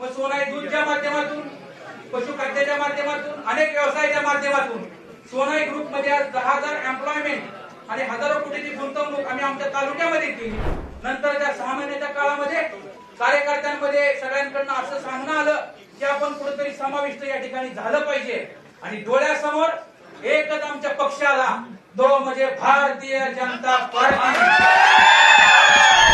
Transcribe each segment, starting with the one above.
मग सोनाई दूधच्या माध्यमातून पशुखाद्याच्या माध्यमातून अनेक व्यवसायाच्या माध्यमातून सोनाई ग्रुपमध्ये आज दहा हजार एम्प्लॉयमेंट आणि हजारो कोटीची गुंतवणूक आम्ही आमच्या तालुक्यामध्ये केली. नंतर त्या सहा महिन्याच्या काळामध्ये कार्यकर्त्यांमध्ये सगळ्यांकडनं असं सांगणं आलं की आपण कुठेतरी समाविष्ट या ठिकाणी झालं पाहिजे. आणि डोळ्यासमोर एकच आमच्या पक्षाला दो म्हणजे भारतीय जनता पार्टी.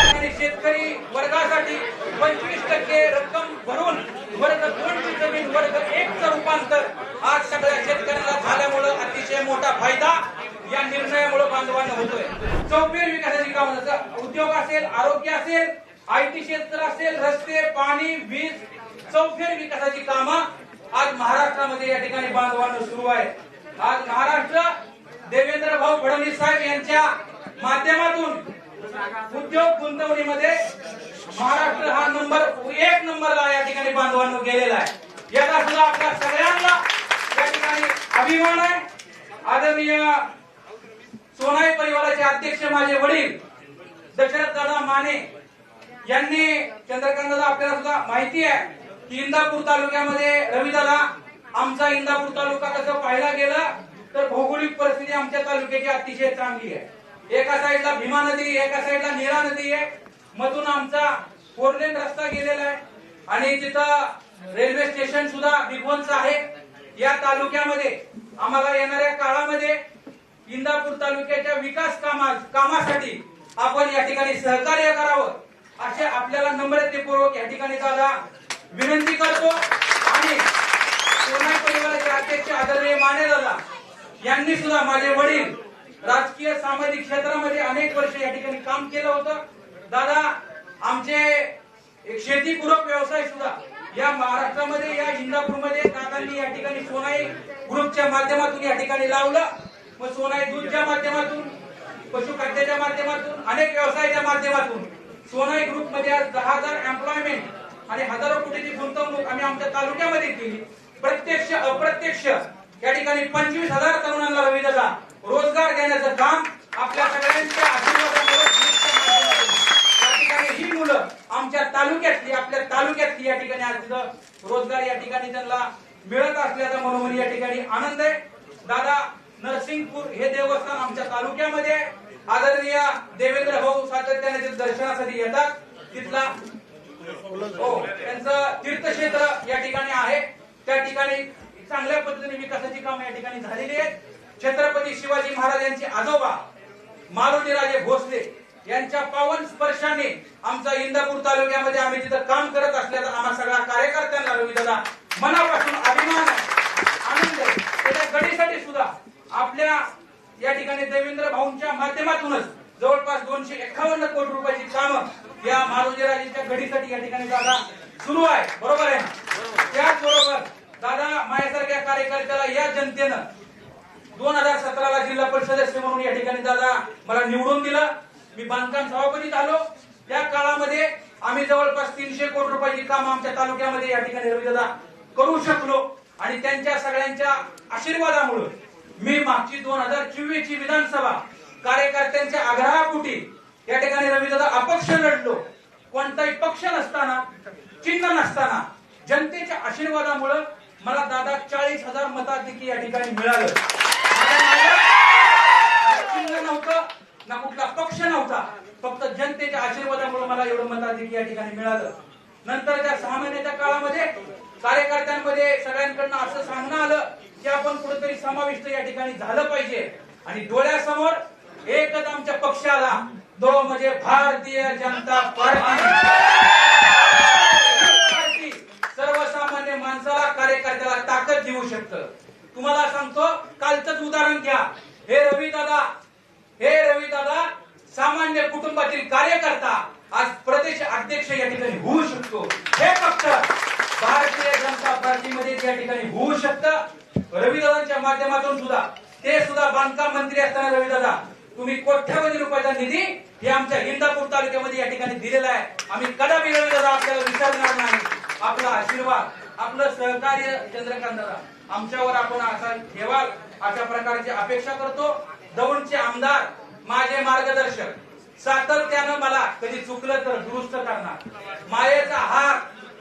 आणि शेतकरी वर्गासाठी पंचवीस टक्के रक्कम भरून वर्ग दोनची जमीन वर्ग एकचं रूपांतर आज सगळ्या शेतकऱ्यांना झाल्यामुळं अतिशय मोठा फायदा या निर्णयामुळे बांधवांना होतोय. चौफेर विकासाची कामं उद्योग असेल आरोग्य असेल आयटी क्षेत्र असेल रस्ते पाणी वीज चौफेर विकासाची कामं आज महाराष्ट्रामध्ये या ठिकाणी बांधवांना सुरू आहे आज महाराष्ट्र देवेंद्र भाऊ फडणवीस साहेब यांच्या माध्यमातून उद्योग गुंतवणुकीमध्ये महाराष्ट्र हा नंबर एक नंबरला या ठिकाणी बांधवांनो गेलेला आहे. याचा सुद्धा आपल्या सगळ्यांना या ठिकाणी अभिमान आहे. आदरणीय सोनाई परिवाराचे अध्यक्ष माझे वडील दशरथ दादा माने यांनी चंद्रकांतदा आपल्याला सुद्धा माहिती आहे की इंदापूर तालुक्यामध्ये रविदादा आमचा इंदापूर तालुका कसं पाहायला गेलं तर भौगोलिक परिस्थिती आमच्या तालुक्याची अतिशय चांगली आहे. एका साईडला भीमा नदी एका साईडला नीरा नदी आहे. मधून आमचा फोरलेन रस्ता गेलेला आहे. आणि तिथं रेल्वे स्टेशन सुद्धा बिगवनच आहे. या तालुक्यामध्ये आम्हाला येणाऱ्या काळामध्ये इंदापूर तालुक्याच्या विकास कामा कामासाठी आपण या ठिकाणी सहकार्य करावं असे आपल्याला नम्रतेपूर्वक या ठिकाणी दादा विनंती करतो. आणि सोनाई परिवाराचे अध्यक्ष आदरणीय माने दादा यांनी सुद्धा माझे वडील राजकीय सामाजिक क्षेत्रामध्ये अनेक वर्ष या ठिकाणी काम केलं होतं. दादा आमचे एक शेतीपूरक व्यवसाय सुद्धा या महाराष्ट्रामध्ये या इंदापूरमध्ये दादांनी या ठिकाणी सोनाई ग्रुपच्या माध्यमातून या ठिकाणी लावलं. मग सोनाई दूधच्या माध्यमातून पशुखाद्याच्या माध्यमातून अनेक व्यवसायाच्या माध्यमातून सोनाई ग्रुपमध्ये आज दहा हजार एम्प्लॉयमेंट आणि हजारो कोटीची गुंतवणूक आम्ही आमच्या तालुक्यामध्ये केली. प्रत्यक्ष अप्रत्यक्ष या ठिकाणी पंचवीस हजार तरुणांना रविदादा रोजगार देण्याचं काम आपल्या सगळ्यांच्या आशीर्वाद मुलं आमच्या तालुक्यातली आपल्या तालुक्यातली या ठिकाणी आज तिथं रोजगार या ठिकाणी त्यांना मिळत असल्याचा मनोमनी या ठिकाणी आनंद आहे. दादा नरसिंगपूर हे देवस्थान आमच्या तालुक्यामध्ये आदरणीय देवेंद्र भाऊ सातत्याने ते दर्शनासाठी येतात तिथला हो त्यांचं तीर्थक्षेत्र या ठिकाणी आहे. त्या ठिकाणी चांगल्या पद्धतीने विकासाची कामं या ठिकाणी झालेली आहेत. छत्रपती शिवाजी महाराज यांचे आजोबा मारुतीराजे भोसले यांच्या पावन स्पर्शाने आमचा इंदापूर तालुक्यामध्ये आम्ही तिथं काम करत असल्याचा आम्हा सगळ्या कार्यकर्त्यांना रविदादा मनापासून अभिमान आहे आनंद त्याच्या गडीसाठी सुद्धा आपल्या या ठिकाणी देवेंद्र भाऊंच्या माध्यमातूनच जवळपास दोनशे एकावन्न कोटी रुपयाची कामं या मारुतीराजेंच्या घडीसाठी या ठिकाणी दादा सुरू आहे. बरोबर आहे त्याचबरोबर दादा माझ्यासारख्या कार्यकर्त्याला या जनतेनं दोन हजार सतराला जिल्हा परिषद सदस्य म्हणून या ठिकाणी दादा मला निवडून दिलं. मी बांधकाम सभापती झालो त्या काळामध्ये आम्ही जवळपास तीनशे कोटी रुपयाची काम आमच्या तालुक्यामध्ये या ठिकाणी रविदादा करू शकलो. आणि त्यांच्या सगळ्यांच्या आशीर्वादामुळे मी मागची दोन हजार चोवीस ची विधानसभा कार्यकर्त्यांच्या आग्रहापोटी या ठिकाणी रविदादा अपक्ष लढलो. कोणताही पक्ष नसताना चिन्ह नसताना जनतेच्या आशीर्वादामुळे मला दादा चाळीस हजार मताधिकी या ठिकाणी मिळालं माझ्या मागं चिन्ह नव्हतं ना कुठला पक्ष नव्हता. फक्त जनतेच्या आशीर्वादामुळे मला एवढं मताधिक या ठिकाणी मिळालं. नंतर त्या सहा महिन्याच्या काळामध्ये कार्यकर्त्यांमध्ये सगळ्यांकडनं असं सांगणं आलं की आपण कुठेतरी समाविष्ट या ठिकाणी झालं पाहिजे. आणि डोळ्यासमोर एकच आमच्या पक्षाला तो म्हणजे भारतीय जनता पार्टी. सर्वसामान्य माणसाला कार्यकर्त्याला ताकद देऊ शकतं. तुम्हाला सांगतो कालचंच उदाहरण घ्या. हे रवी दादा हे रवी दादा सामान्य कुटुंबातील कार्यकर्ता आज प्रदेश अध्यक्ष या ठिकाणी होऊ शकतो. हे फक्त भारतीय जनता पार्टीमध्ये या ठिकाणी होऊ शकतं. रविदादांच्या माध्यमातून सुद्धा ते सुद्धा बांधकाम मंत्री असताना रविदादा तुम्ही कोट्यावधी रुपयाचा निधी हे आमच्या इंदापूर तालुक्यामध्ये या ठिकाणी दिलेला आहे. आम्ही कदापि रविदादा आपल्याला विसरणार नाही. आपला आशीर्वाद आपलं सहकार्य चंद्रकांत दादा आमच्यावर आपण असा ठेवाल अशा प्रकारची अपेक्षा करतो. दौंडचे आमदार माझे मार्गदर्शक. सातत्यानं मला कधी चुकलं तर दुरुस्त करणार. मायेचा हार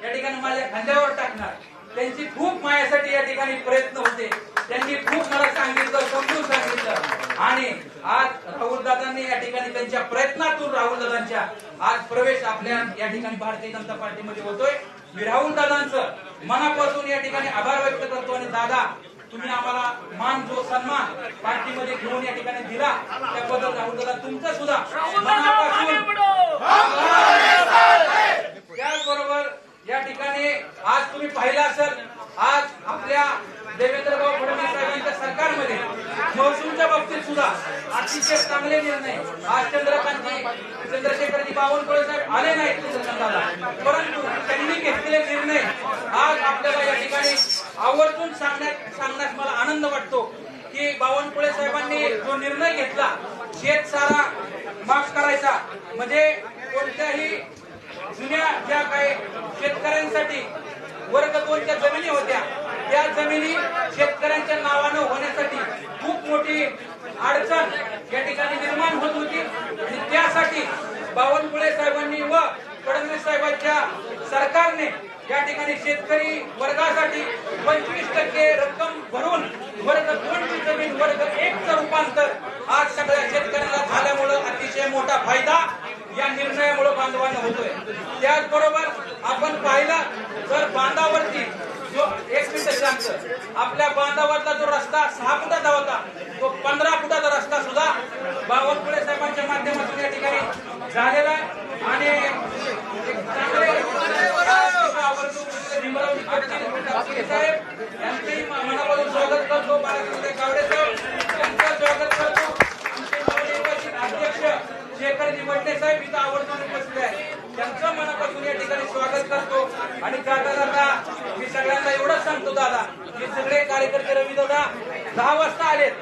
या ठिकाणी माझ्या खांद्यावर टाकणार. त्यांची खूप मायासाठी या ठिकाणी प्रयत्न होते. त्यांनी खूप मला सांगितलं समजून सांगितलं. आणि आज राहुलदादांनी या ठिकाणी त्यांच्या प्रयत्नातून राहुलदादांच्या आज प्रवेश आपल्या या ठिकाणी भारतीय जनता पार्टीमध्ये होतोय. मी राहुलदादांचं मनापासून या ठिकाणी आभार व्यक्त करतो आणि दादा तुम्ही आम्हाला मान जो सन्मान पार्टीमध्ये घेऊन या ठिकाणी दिला त्याबद्दल राहुल दादा तुमचं सुद्धा त्याचबरोबर या ठिकाणी आज तुम्ही पाहिलं असेल आज आपल्या देवेंद्र भाऊ फडणवीस साहेबांच्या सरकारमध्ये महसूलच्या बाबतीत सुद्धा अतिशय चांगले निर्णय आज चंद्रकांतजी चंद्रशेखरजी बावनकुळे साहेब आले नाहीत परंतु त्यांनी घेतलेले निर्णय आज आपल्याला या ठिकाणी आवर्जून सांगण्यात सांगण्यास मला आनंद वाटतो की बावनकुळे साहेबांनी जो निर्णय घेतला शेत सारा माफ करायचा. म्हणजे कोणत्याही जुन्या ज्या काही शेतकऱ्यांसाठी वर्ग दोनच्या जमिनी होत्या त्या जमिनी शेतकऱ्यांच्या नावानं होण्यासाठी खूप मोठी अडचण या ठिकाणी निर्माण होत होती. आणि त्यासाठी बावनकुळे साहेबांनी व फडणवीस साहेबांच्या सरकारने या ठिकाणी शेतकरी वर्गासाठी पंचवीस टक्के रक्कम भरून वर्ग दोनची जमीन वर्ग एकचं रूपांतर आज सगळ्या शेतकऱ्यांना झाल्यामुळं अतिशय मोठा फायदा या निर्णयामुळे बांधवांना होतोय. त्याचबरोबर आपण पाहिलं जर बांधावरती जो एक मिनिट सांगतो आपल्या बांधावरचा जो रस्ता सहा फुटाचा होता तो पंधरा फुटाचा रस्ता सुद्धा बावनकुळे साहेबांच्या माध्यमातून या ठिकाणी झालेला आहे आणि एक चांगले आवर्जून निमरवणी करतील ठाकरे साहेब यांचंही मनापासून स्वागत करतो. बाळासाहेब गावडे साहेब यांचं स्वागत करतो. आमचे नवनिर्वाचित अध्यक्ष शेखरजी वडणे साहेब इथं आवर्जून उपस्थित आहे त्यांचं मनापासून या ठिकाणी स्वागत करतो. आणि जाता जाता मी सगळ्यांना एवढंच सांगतो दादा की सगळे कार्यकर्ते रवी दादा दहा वाजता आलेत.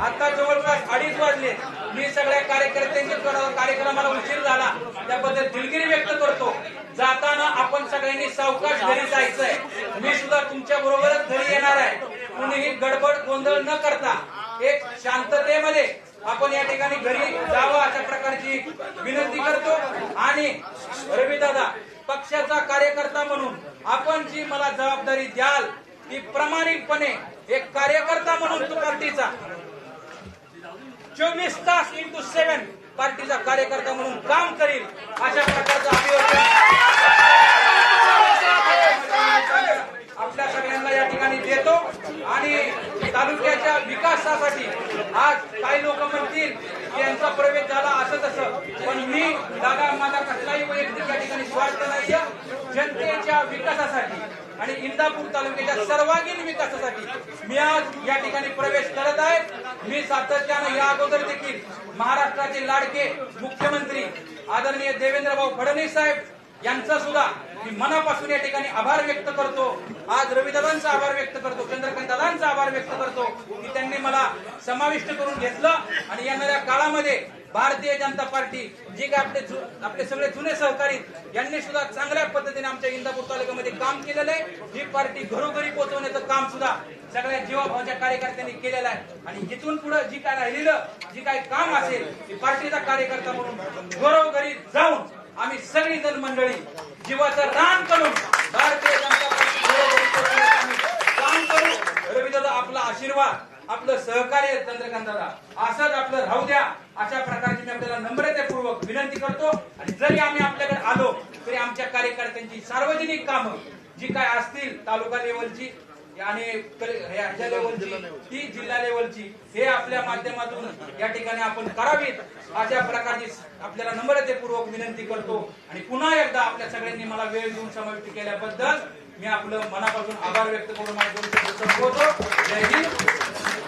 आता जवळपास अडीच वाजले मी सगळ्या कार्यकर्त्यांच्या थोडा कार्यक्रमाला उशीर झाला. त्याबद्दल दिलगिरी व्यक्त करतो. जाताना आपण सगळ्यांनी सावकाश घरी जायचंय. मी सुद्धा तुमच्या बरोबरच घरी येणार आहे. कुणीही गडबड गोंधळ न करता एक शांततेमध्ये आपण या ठिकाणी घरी जावं अशा प्रकारची विनंती करतो. आणि रवीदादा पक्षाचा कार्यकर्ता म्हणून आपण जी मला जबाबदारी द्याल ती प्रामाणिकपणे एक कार्यकर्ता म्हणून तू पार्टीचा चोवीस तास इंटू सेव्हन पार्टीचा कार्यकर्ता म्हणून काम करील अशा प्रकारचं अभिवादन आपल्या सगळ्यांना या ठिकाणी देतो. आणि तालुक्याच्या विकासासाठी आज काही लोक म्हणतील की यांचा प्रवेश झाला असं तसं. पण मी दादा माझा कसलाही वैयक्तिक या ठिकाणी स्वार्थ नाहीये. जनतेच्या विकासासाठी आणि इंदापूर तालुक्याच्या सर्वांगीण विकासासाठी मी आज या ठिकाणी प्रवेश करत आहे. मी सातत्यानं या अगोदर देखील महाराष्ट्राचे लाडके मुख्यमंत्री आदरणीय देवेंद्रभाऊ फडणवीस साहेब यांचा सुद्धा मी मनापासून या ठिकाणी आभार व्यक्त करतो. आज रविदादांचा आभार व्यक्त करतो चंद्रकांत दादांचा आभार व्यक्त करतो की त्यांनी मला समाविष्ट करून घेतलं. आणि येणाऱ्या काळामध्ये भारतीय जनता पार्टी जे काय आपले आपले सगळे जुने सहकारी यांनी सुद्धा चांगल्या पद्धतीने आमच्या इंदापूर तालुक्यामध्ये काम केलेलं आहे. ही पार्टी घरोघरी पोहोचवण्याचं काम सुद्धा सगळ्या जीवाभावाच्या कार्यकर्त्यांनी केलेलं आहे. आणि इथून पुढे जी काय राहिलेलं जी काय काम असेल ती पार्टीचा कार्यकर्ता म्हणून घरोघरी जाऊन आम्ही सगळी जण मंडळी जीवाचं रान करून भारतीय जनता पार्टी घरोघरी काम करू. रविदादा आपला आशीर्वाद. आपलं सहकार्य चंद्रकांत असंच आपलं राहू द्या. अशा प्रकारची मी आपल्याला नम्रतेपूर्वक विनंती करतो. आणि जरी आम्ही आपल्याकडे आलो तरी आमच्या कार्यकर्त्यांची सार्वजनिक कामं जी काय असतील तालुका लेवलची आणि कल- ह्याच्या लेवलची ती जिल्हा लेवलची हे आपल्या माध्यमातून या ठिकाणी आपण करावीत. अशा प्रकारची आपल्याला नम्रतेपूर्वक विनंती करतो. आणि पुन्हा एकदा आपल्या सगळ्यांनी मला वेळ देऊन समाविष्ट केल्याबद्दल मी आपलं मनापासून आभार व्यक्त करून माझ्या जय हिंद.